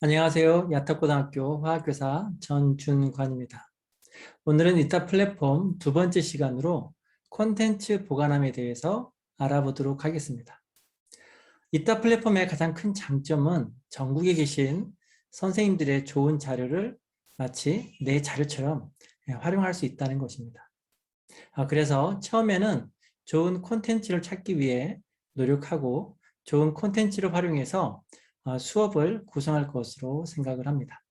안녕하세요. 야탁고등학교 화학교사 전준관입니다. 오늘은 이타 플랫폼 두 번째 시간으로 콘텐츠 보관함에 대해서 알아보도록 하겠습니다. 이타 플랫폼의 가장 큰 장점은 전국에 계신 선생님들의 좋은 자료를 마치 내 자료처럼 활용할 수 있다는 것입니다. 아, 그래서 처음에는 좋은 콘텐츠를 찾기 위해 노력하고 좋은 콘텐츠를 활용해서 어, 수업을 구성할 것으로 생각을 합니다.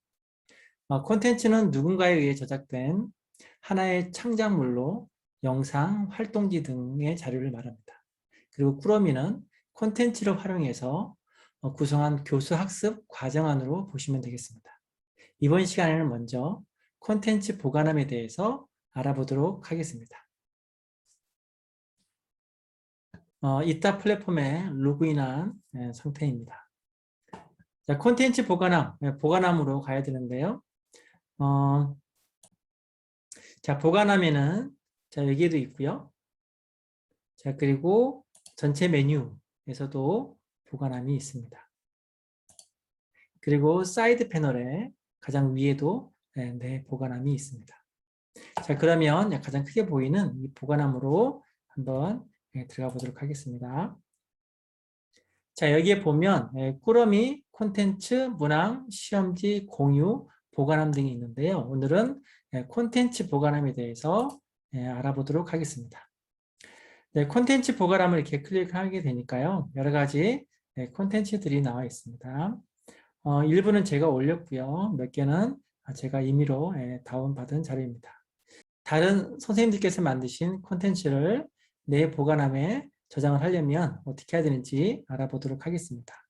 어, 콘텐츠는 누군가에 의해 제작된 하나의 창작물로 영상, 활동지 등의 자료를 말합니다. 그리고 꾸러미는 콘텐츠를 활용해서 어, 구성한 교수 학습 과정안으로 보시면 되겠습니다. 이번 시간에는 먼저 콘텐츠 보관함에 대해서 알아보도록 하겠습니다. 어, 이따 플랫폼에 로그인한 예, 상태입니다. 자, 콘텐츠 보관함, 네, 보관함으로 가야 되는데요. 어, 자, 보관함에는 자, 여기에도 있고요. 자, 그리고 전체 메뉴에서도 보관함이 있습니다. 그리고 사이드 패널에 가장 위에도 네, 네, 보관함이 있습니다. 자, 그러면 가장 크게 보이는 이 보관함으로 한번 네, 들어가 보도록 하겠습니다. 자, 여기에 보면 예, 꾸러미, 콘텐츠, 문항, 시험지, 공유, 보관함 등이 있는데요. 오늘은 예, 콘텐츠 보관함에 대해서 예, 알아보도록 하겠습니다. 네, 콘텐츠 보관함을 이렇게 클릭하게 되니까요. 여러 가지 콘텐츠들이 나와 있습니다. 어, 일부는 제가 올렸고요. 몇 개는 제가 임의로 다운받은 자료입니다. 다른 선생님들께서 만드신 콘텐츠를 내 보관함에 저장을 하려면 어떻게 해야 되는지 알아보도록 하겠습니다.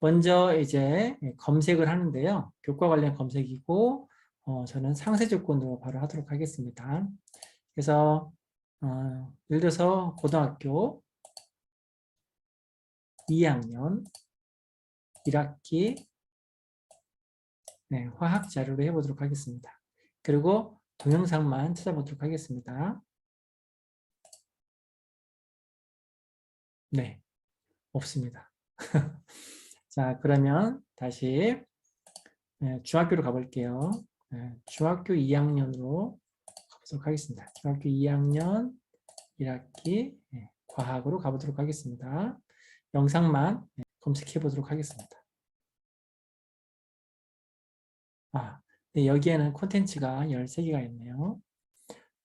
먼저 이제 검색을 하는데요. 교과 관련 검색이고 어, 저는 상세 조건으로 바로 하도록 하겠습니다. 그래서 어, 예를 들어서 고등학교 2학년 1학기 네, 화학 자료로 해보도록 하겠습니다. 그리고 동영상만 찾아보도록 하겠습니다. 네, 없습니다. 자, 그러면 다시 네, 중학교로 가볼게요. 네, 중학교 2학년으로 가보도록 하겠습니다. 중학교 2학년 1학기 네, 과학으로 가보도록 하겠습니다. 영상만 네, 검색해 보도록 하겠습니다. 아, 네, 여기에는 콘텐츠가 13개가 있네요.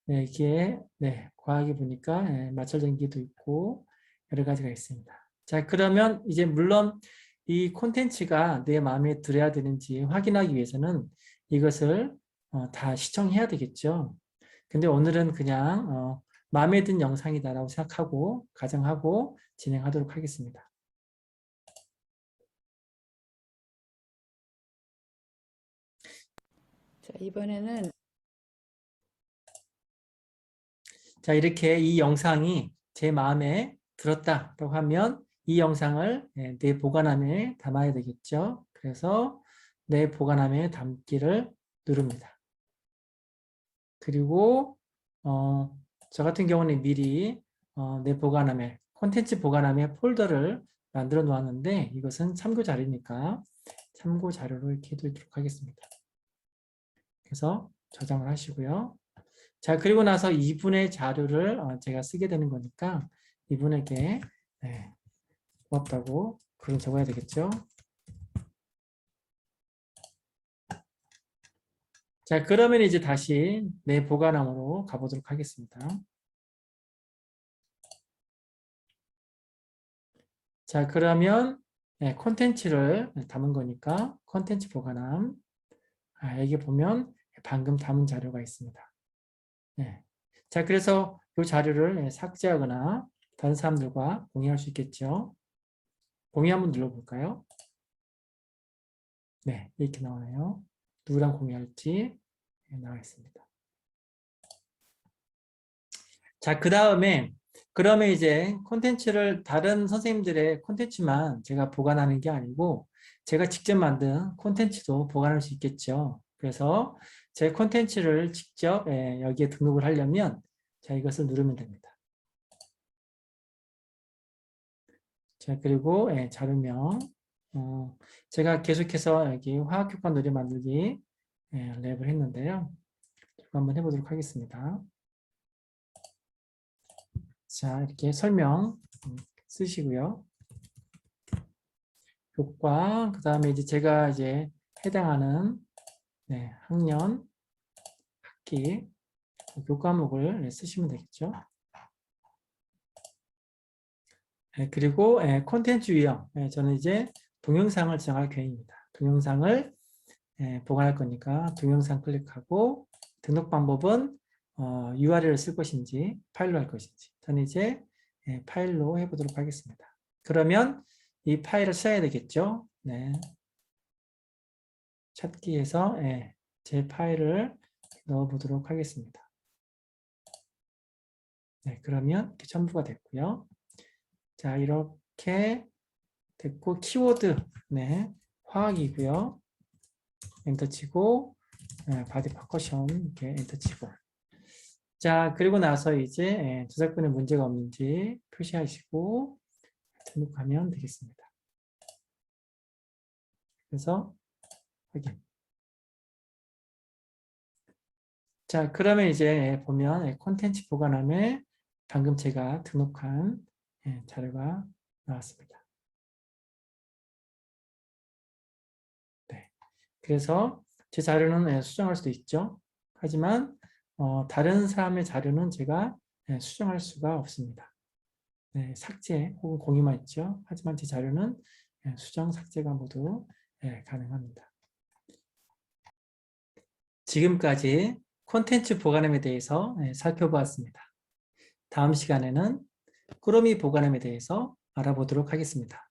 네, 이게 네, 과학에 보니까 네, 마찰전기도 있고 여러 가지가 있습니다. 자 그러면 이제 물론 이 콘텐츠가 내 마음에 들어야 되는지 확인하기 위해서는 이것을 어, 다 시청해야 되겠죠. 근데 오늘은 그냥 어, 마음에 든 영상이다라고 생각하고 가정하고 진행하도록 하겠습니다. 자, 이번에는 자 이렇게 이 영상이 제 마음에 들었다라고 하면 이 영상을 예, 내 보관함에 담아야 되겠죠. 그래서 내 보관함에 담기를 누릅니다. 그리고 어, 저 같은 경우는 미리 어, 내 보관함에 콘텐츠 보관함에 폴더를 만들어 놓았는데 이것은 참고 자료니까 참고 자료로 이렇게 해두도록 하겠습니다. 그래서 저장을 하시고요. 자 그리고 나서 2분의 자료를 어, 제가 쓰게 되는 거니까 이분에게 네, 고맙다고 글을 적어야 되겠죠. 자, 그러면 이제 다시 내 보관함으로 가보도록 하겠습니다. 자, 그러면 네, 콘텐츠를 담은 거니까 콘텐츠 보관함. 아, 여기 보면 방금 담은 자료가 있습니다. 네. 자, 그래서 이 자료를 삭제하거나 다른 사람들과 공유할 수 있겠죠. 공유 한번 눌러볼까요? 네, 이렇게 나오네요. 누구랑 공유할지 네, 나와 있습니다. 자, 그 다음에 그러면 이제 콘텐츠를 다른 선생님들의 콘텐츠만 제가 보관하는 게 아니고 제가 직접 만든 콘텐츠도 보관할 수 있겠죠. 그래서 제 콘텐츠를 직접 예, 여기에 등록을 하려면 자 이것을 누르면 됩니다. 자, 그리고 예, 자료명 어, 제가 계속해서 여기 화학효과 노래 만들기 예, 랩을 했는데요. 한번 해보도록 하겠습니다. 자, 이렇게 설명 음, 쓰시고요. 효과, 그 다음에 이제 제가 이제 해당하는 네, 학년, 학기, 교과목을 네, 쓰시면 되겠죠. 네, 그리고 예, 콘텐츠 유형, 예, 저는 이제 동영상을 정할 계획입니다. 동영상을 예, 보관할 거니까 동영상 클릭하고 등록 방법은 어, URL을 쓸 것인지 파일로 할 것인지 저는 이제 예, 파일로 해보도록 하겠습니다. 그러면 이 파일을 써야 되겠죠. 네. 찾기에서 예, 제 파일을 넣어 보도록 하겠습니다. 네, 그러면 이렇게 첨부가 됐고요. 자, 이렇게 됐고 키워드 네, 화학이고요. 엔터 치고 네, 바디 퍼커션 이렇게 엔터 치고 자, 그리고 나서 이제 예, 저작권에 문제가 없는지 표시하시고 등록하면 되겠습니다. 그래서 확인. 자, 그러면 이제 보면 예, 콘텐츠 보관함에 방금 제가 등록한 예, 자료가 나왔습니다. 네. 그래서 제 자료는 예, 수정할 수도 있죠. 하지만 어, 다른 사람의 자료는 제가 예, 수정할 수가 없습니다. 네, 삭제 혹은 공유만 있죠. 하지만 제 자료는 예, 수정, 삭제가 모두 예, 가능합니다. 지금까지 콘텐츠 보관함에 대해서 예, 살펴보았습니다. 다음 시간에는 꾸러미 보관함에 대해서 알아보도록 하겠습니다.